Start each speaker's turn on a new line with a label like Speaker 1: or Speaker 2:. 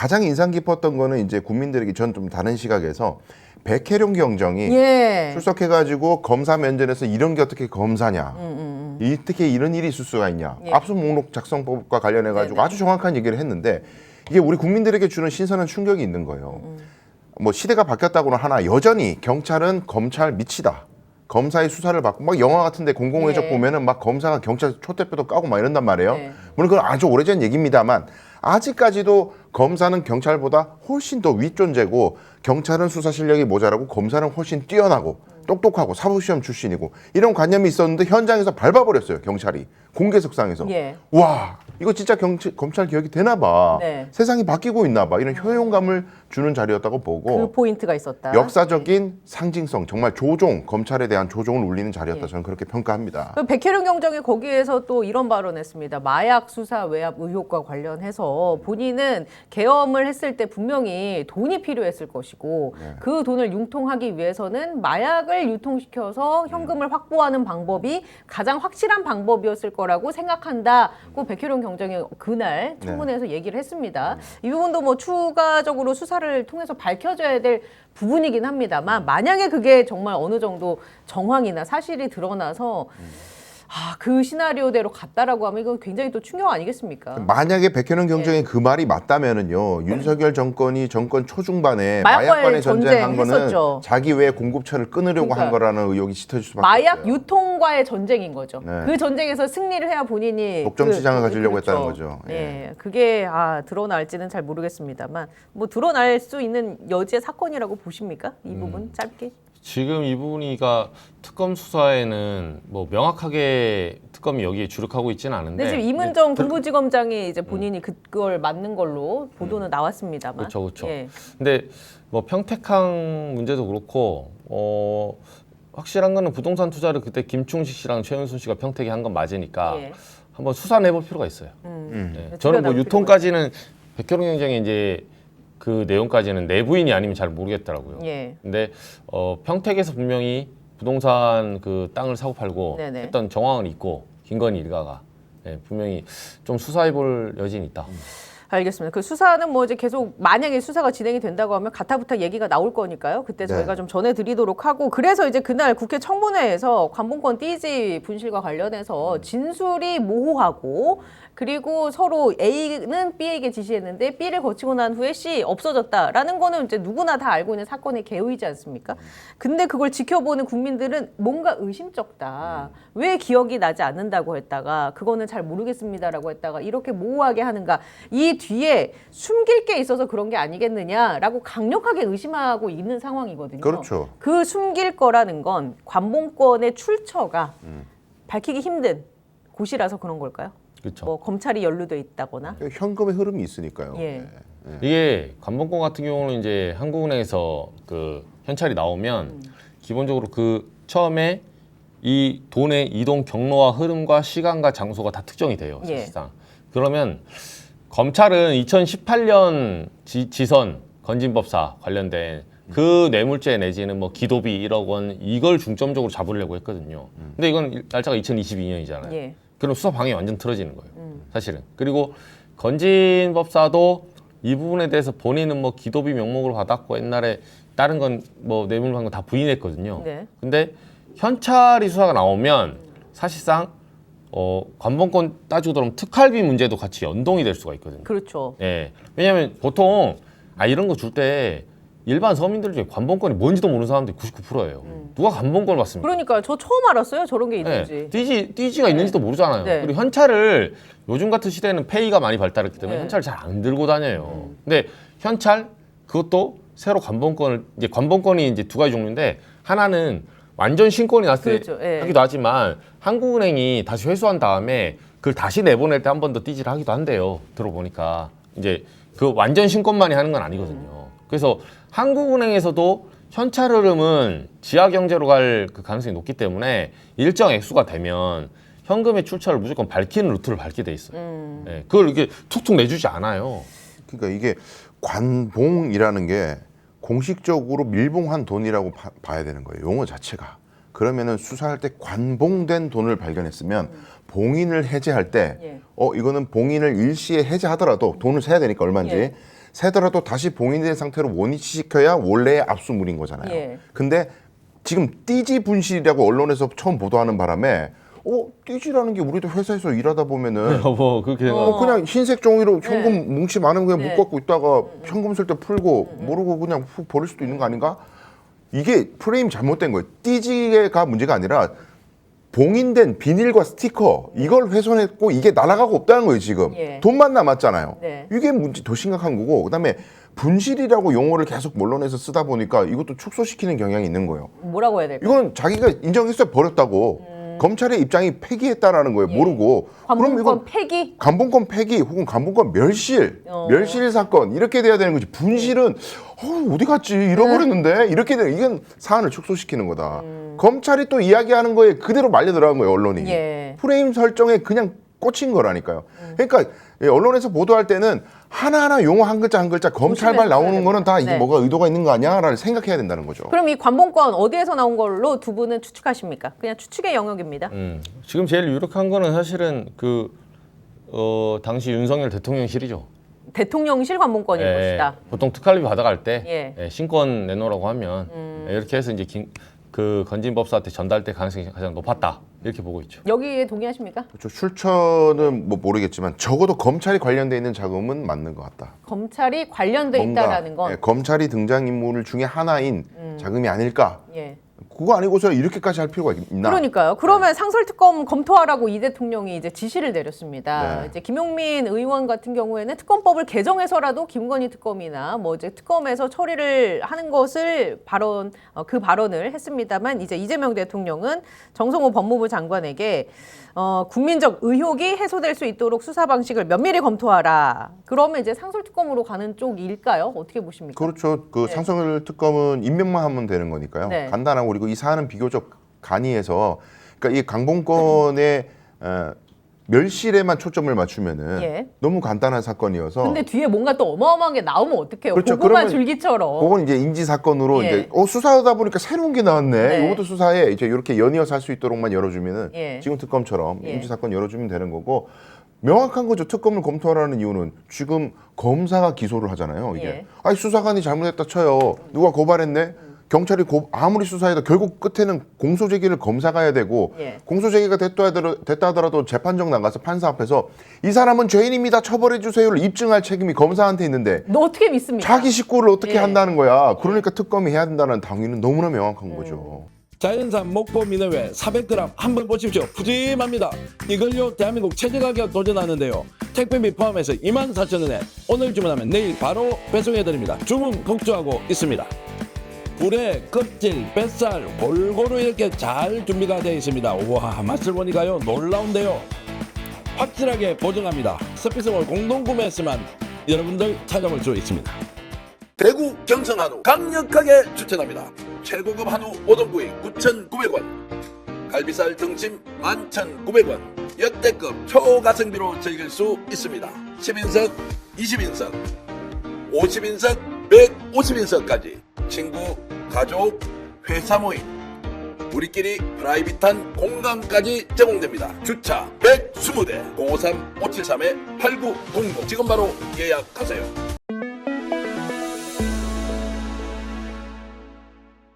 Speaker 1: 가장 인상 깊었던 거는 이제 국민들에게 전 좀 다른 시각에서 백혜룡 경정이
Speaker 2: 예.
Speaker 1: 출석해가지고 검사 면전에서 이런 게 어떻게 검사냐,
Speaker 2: 음,
Speaker 1: 이 어떻게 이런 일이 있을 수가 있냐,
Speaker 2: 예.
Speaker 1: 압수 목록 작성법과 관련해가지고
Speaker 2: 네네.
Speaker 1: 아주 정확한 얘기를 했는데 이게 우리 국민들에게 주는 신선한 충격이 있는 거예요.
Speaker 2: 음,
Speaker 1: 뭐 시대가 바뀌었다고는 하나 여전히 경찰은 검찰 미치다. 검사의 수사를 받고 막 영화 같은데 공공의적
Speaker 2: 예.
Speaker 1: 보면은 막 검사가 경찰 초대표도 까고 막 이런단 말이에요.
Speaker 2: 네.
Speaker 1: 물론 그건 아주 오래전 얘기입니다만 아직까지도 검사는 경찰보다 훨씬 더 윗존재고 경찰은 수사 실력이 모자라고 검사는 훨씬 뛰어나고 똑똑하고 사법시험 출신이고 이런 관념이 있었는데 현장에서 밟아버렸어요 경찰이. 공개석상에서.
Speaker 2: 예.
Speaker 1: 와 이거 진짜 경찰, 검찰 개혁이 되나 봐.
Speaker 2: 네.
Speaker 1: 세상이 바뀌고 있나 봐. 이런 효용감을 주는 자리였다고 보고
Speaker 2: 그 포인트가 있었다.
Speaker 1: 역사적인 상징성 정말 조종 검찰에 대한 조종을 울리는 자리였다
Speaker 2: 예.
Speaker 1: 저는 그렇게 평가합니다.
Speaker 2: 그 백혜룡 경정이 거기에서 또 이런 발언했습니다. 마약 수사 외압 의혹과 관련해서 본인은 계엄을 했을 때 분명히 돈이 필요했을 것이고
Speaker 1: 네.
Speaker 2: 그 돈을 융통하기 위해서는 마약을 유통시켜서 현금을 확보하는 방법이 가장 확실한 방법이었을 거라고 생각한다고 백혜룡 경정이 그날 청문회에서 얘기를 했습니다. 이 부분도 뭐 추가적으로 수사 를 통해서 밝혀져야 될 부분이긴 합니다만 만약에 그게 정말 어느 정도 정황이나 사실이 드러나서 아, 그 시나리오대로 갔다라고 하면 이건 굉장히 또 충격 아니겠습니까?
Speaker 1: 만약에 백현영
Speaker 2: 예.
Speaker 1: 경정의 그 말이 맞다면은요 윤석열 정권이 정권 초중반에
Speaker 2: 마약과의
Speaker 1: 마약관의 전쟁한 거는
Speaker 2: 전쟁했었죠.
Speaker 1: 자기 외 공급처를 끊으려고 한
Speaker 2: 그러니까요.
Speaker 1: 거라는 의혹이 짙어질 수밖에
Speaker 2: 마약
Speaker 1: 없어요.
Speaker 2: 유통과의 전쟁인 거죠.
Speaker 1: 네.
Speaker 2: 그 전쟁에서 승리를 해야 본인이
Speaker 1: 독점
Speaker 2: 그-
Speaker 1: 시장을 가지려고
Speaker 2: 그렇죠.
Speaker 1: 했다는 거죠. 예.
Speaker 2: 예, 그게 아 드러날지는 잘 모르겠습니다만 뭐 드러날 수 있는 여지의 사건이라고 보십니까? 이
Speaker 1: 음.
Speaker 2: 부분 짧게.
Speaker 3: 지금 이 부분이가 특검 수사에는 뭐 명확하게 특검이 여기에 주력하고 있지는 않은데
Speaker 2: 근데 지금 이문정
Speaker 3: 들-
Speaker 2: 군부지검장이 이제 본인이 그걸 맞는 걸로 보도는 나왔습니다만.
Speaker 3: 그렇죠, 그렇죠.
Speaker 2: 예.
Speaker 3: 근데 뭐 평택항 문제도 그렇고 어 확실한 거는 부동산 투자를 그때 김충식 씨랑 최은순 씨가 평택에 한 건 맞으니까
Speaker 2: 예.
Speaker 3: 한번 수사를 해볼 필요가 있어요.
Speaker 1: 음.
Speaker 3: 예.
Speaker 2: 네,
Speaker 3: 저는 뭐 유통까지는 백혈용 행정에 이제 그 내용까지는 내부인이 아니면 잘 모르겠더라고요.
Speaker 2: 예.
Speaker 3: 근데 어, 평택에서 분명히 부동산 그 땅을 사고 팔고
Speaker 2: 네네.
Speaker 3: 했던 정황은 있고 김건희 일가가 예, 분명히 좀 수사해볼 여지는 있다.
Speaker 2: 알겠습니다. 그 수사는 뭐 이제 계속 만약에 수사가 진행이 된다고 하면 가타부타 얘기가 나올 거니까요. 그때
Speaker 1: 네.
Speaker 2: 저희가 좀 전해드리도록 하고 그래서 이제 그날 국회 청문회에서 관봉권 띠지 분실과 관련해서 진술이 모호하고 그리고 서로 A는 B에게 지시했는데 B를 거치고 난 후에 C 없어졌다라는 거는 이제 누구나 다 알고 있는 사건의 개요이지 않습니까? 근데 그걸 지켜보는 국민들은 뭔가 의심쩍다. 왜 기억이 나지 않는다고 했다가 그거는 잘 모르겠습니다라고 했다가 이렇게 모호하게 하는가? 이 뒤에 숨길 게 있어서 그런 게 아니겠느냐라고 강력하게 의심하고 있는 상황이거든요.
Speaker 1: 그렇죠.
Speaker 2: 그 숨길 거라는 건 관봉권의 출처가
Speaker 1: 음.
Speaker 2: 밝히기 힘든 곳이라서 그런 걸까요?
Speaker 3: 그렇죠.
Speaker 2: 뭐 검찰이 연루돼 있다거나.
Speaker 1: 현금의 흐름이 있으니까요.
Speaker 2: 예.
Speaker 3: 이게 관봉권 같은 경우는 이제 한국은행에서 그 현찰이 나오면
Speaker 2: 음.
Speaker 3: 기본적으로 그 처음에 이 돈의 이동 경로와 흐름과 시간과 장소가 다 특정이 돼요
Speaker 2: 예.
Speaker 3: 사실상. 그러면 검찰은 2018년 지, 선 건진법사 관련된 그 뇌물죄 내지는 뭐 기도비 1억 원 이걸 중점적으로 잡으려고 했거든요. 근데 이건 일- 날짜가 2022년이잖아요.
Speaker 2: 예.
Speaker 3: 그럼 수사 방향이 완전 틀어지는 거예요. 사실은. 그리고 건진 법사도 이 부분에 대해서 본인은 뭐 기도비 명목으로 받았고 옛날에 다른 건 뭐 뇌물 받은 거다 부인했거든요.
Speaker 2: 네.
Speaker 3: 근데 현찰이 수사가 나오면 사실상 어 관봉권 따지고 들어오면 특활비 문제도 같이 연동이 될 수가 있거든요.
Speaker 2: 그렇죠.
Speaker 3: 예. 왜냐하면 보통 아 이런 거 줄 때 일반 서민들 중에 관봉권이 뭔지도 모르는 사람들이 99%예요. 누가 관봉권을 받습니까?
Speaker 2: 그러니까 저 처음 알았어요. 저런 게 있는지.
Speaker 3: 네, 띠지 띠지가 있는지도 모르잖아요.
Speaker 2: 네.
Speaker 3: 그리고 현찰을 요즘 같은 시대에는 페이가 많이 발달했기 때문에
Speaker 2: 네.
Speaker 3: 현찰 잘안 들고 다녀요. 근데 현찰 그것도 새로 관봉권을 이제 관봉권이 이제 두 가지 종류인데 하나는 완전 신권이 났을 때
Speaker 2: 그렇죠. 예.
Speaker 3: 하기도 하지만 한국은행이 다시 회수한 다음에 그걸 다시 내보낼 때 한 번 더 띠지를 하기도 한대요. 들어보니까 이제 그 완전 신권만이 하는 건 아니거든요. 그래서 한국은행에서도 현찰 흐름은 지하 경제로 갈 그 가능성이 높기 때문에 일정 액수가 되면 현금의 출처를 무조건 밝히는 루트를 밟게 돼 있어요.
Speaker 2: 음.
Speaker 3: 예, 그걸 이렇게 툭툭 내주지 않아요.
Speaker 1: 그러니까 이게 관봉이라는 게 공식적으로 밀봉한 돈이라고 봐- 봐야 되는 거예요. 용어 자체가. 그러면은 수사할 때 관봉된 돈을 발견했으면 봉인을 해제할 때,
Speaker 2: 예.
Speaker 1: 어 이거는 봉인을 일시에 해제하더라도 돈을 세야 되니까 얼마인지
Speaker 2: 예.
Speaker 1: 새더라도 다시 봉인된 상태로 원위치시켜야 원래의 압수물인 거잖아요.
Speaker 2: 예.
Speaker 1: 근데 지금 띠지 분실이라고 언론에서 처음 보도하는 바람에 어 띠지라는 게 우리도 회사에서 일하다 보면은
Speaker 3: 뭐 그렇게 생각.
Speaker 1: 어, 그냥 흰색 종이로 현금 뭉치 많은 거 그냥
Speaker 2: 네.
Speaker 1: 묶어갖고 있다가 현금 쓸 때 풀고 모르고 그냥 훅 버릴 수도 있는 거 아닌가? 이게 프레임 잘못된 거예요. 띠지가 문제가 아니라 봉인된 비닐과 스티커 이걸 훼손했고 이게 날아가고 없다는 거예요 지금
Speaker 2: 예.
Speaker 1: 돈만 남았잖아요.
Speaker 2: 네.
Speaker 1: 이게 문제 더 심각한 거고 그다음에 분실이라고 용어를 계속 언론에서 쓰다 보니까 이것도 축소시키는 경향이 있는 거예요.
Speaker 2: 뭐라고 해야 될까요?
Speaker 1: 이건 자기가 인정했어요 버렸다고 검찰의 입장이 폐기했다라는 거예요 모르고 그럼 이건
Speaker 2: 관문권 폐기?
Speaker 1: 간본권 폐기 혹은 간본권 멸실,
Speaker 2: 어.
Speaker 1: 멸실 사건 이렇게 돼야 되는 거지. 분실은 어, 어디 갔지 잃어버렸는데 이렇게 되는 이건 사안을 축소시키는 거다. 검찰이 또 이야기하는 거에 그대로 말려 들어간 거예요 언론이.
Speaker 2: 예.
Speaker 1: 프레임 설정에 그냥 꽂힌 거라니까요. 그러니까 예, 언론에서 보도할 때는 하나하나 용어 한 글자 한 글자 검찰발 나오는 거는 다 이게
Speaker 2: 네.
Speaker 1: 뭐가 의도가 있는 거 아니야라는 생각해야 된다는 거죠.
Speaker 2: 그럼 이 관본권 어디에서 나온 걸로 두 분은 추측하십니까? 그냥 추측의 영역입니다.
Speaker 3: 음, 지금 제일 유력한 거는 사실은 그 어, 당시 윤석열 대통령실이죠.
Speaker 2: 대통령실 관본권일
Speaker 3: 예,
Speaker 2: 것이다.
Speaker 3: 보통 특활비 받아갈 때
Speaker 2: 예. 음.
Speaker 3: 예, 신권 내놓으라고 하면 예, 이렇게 해서 이제 긴- 그 건진법사한테 전달될 가능성이 가장 높았다 이렇게 보고 있죠.
Speaker 2: 여기에 동의하십니까?
Speaker 1: 그렇죠. 출처는 뭐 모르겠지만 적어도 검찰이 관련돼 있는 자금은 맞는 것 같다.
Speaker 2: 검찰이 관련돼 있다라는 건
Speaker 1: 예, 검찰이 등장 인물 중에 하나인 자금이 아닐까?
Speaker 2: 예.
Speaker 1: 그거 아니고서 이렇게까지 할 필요가 있나?
Speaker 2: 그러니까요. 그러면 상설특검 검토하라고 이 대통령이 이제 지시를 내렸습니다.
Speaker 1: 네.
Speaker 2: 이제 김용민 의원 같은 경우에는 특검법을 개정해서라도 김건희 특검이나 뭐 이제 특검에서 처리를 하는 것을 발언 어, 그 발언을 했습니다만 이제 이재명 대통령은 정성호 법무부 장관에게 어, 국민적 의혹이 해소될 수 있도록 수사 방식을 면밀히 검토하라. 그러면 이제 상설특검으로 가는 쪽일까요? 어떻게 보십니까?
Speaker 1: 그렇죠. 그
Speaker 2: 네.
Speaker 1: 상설 특검은 임명만 하면 되는 거니까요.
Speaker 2: 네.
Speaker 1: 간단하고 그리고 이 사안은 비교적 간이해서 그러니까 이 강봉권의 어, 멸실에만 초점을 맞추면은
Speaker 2: 예.
Speaker 1: 너무 간단한 사건이어서
Speaker 2: 근데 뒤에 뭔가 또 어마어마한 게 나오면 어떡해요?
Speaker 1: 그렇죠.
Speaker 2: 고구마
Speaker 1: 그러면
Speaker 2: 줄기처럼.
Speaker 1: 그건 이제 인지 사건으로
Speaker 2: 예.
Speaker 1: 이제 어 수사하다 보니까 새로운 게 나왔네.
Speaker 2: 네.
Speaker 1: 이것도 수사해. 이제 이렇게 연이어서 할 수 있도록만 열어주면은
Speaker 2: 예.
Speaker 1: 지금 특검처럼
Speaker 2: 예.
Speaker 1: 인지 사건 열어주면 되는 거고 명확한 거죠. 특검을 검토하라는 이유는 지금 검사가 기소를 하잖아요. 이게
Speaker 2: 예.
Speaker 1: 아니 수사관이 잘못했다 쳐요. 누가 고발했네. 경찰이 고, 아무리 수사해도 결국 끝에는 공소 제기를 검사가 해야 되고
Speaker 2: 예.
Speaker 1: 공소 제기가 됐다 하더라도, 됐다 하더라도 재판정 나가서 판사 앞에서 이 사람은 죄인입니다 처벌해 주세요를 입증할 책임이 검사한테 있는데
Speaker 2: 너 어떻게 믿습니까?
Speaker 1: 자기 식구를 어떻게
Speaker 2: 예.
Speaker 1: 한다는 거야. 그러니까 특검이 해야 된다는 당위는 너무나 명확한 거죠.
Speaker 4: 자연산 목포 미네회 400g 한번 보십시오. 푸짐합니다. 이걸요 대한민국 최저 가격 도전하는데요. 택배비 포함해서 24,000원에 오늘 주문하면 내일 바로 배송해드립니다. 주문 걱정하고 있습니다. 불에 껍질, 뱃살 골고루 이렇게 잘 준비가 되어 있습니다. 우와 맛을 보니까요 놀라운데요. 확실하게 보증합니다. 서피스몰 공동 구매했으면 여러분들 찾아볼 수 있습니다. 대구 경성 한우 강력하게 추천합니다. 최고급 한우 오동구이 9,900원. 갈비살 등심 11,900원. 역대급 초가성비로 즐길 수 있습니다. 10인석, 20인석, 50인석, 150인석까지 친구, 가족, 회사 모임 우리끼리 프라이빗한 공간까지 제공됩니다. 주차 120대 053-573-8900 지금 바로 예약하세요.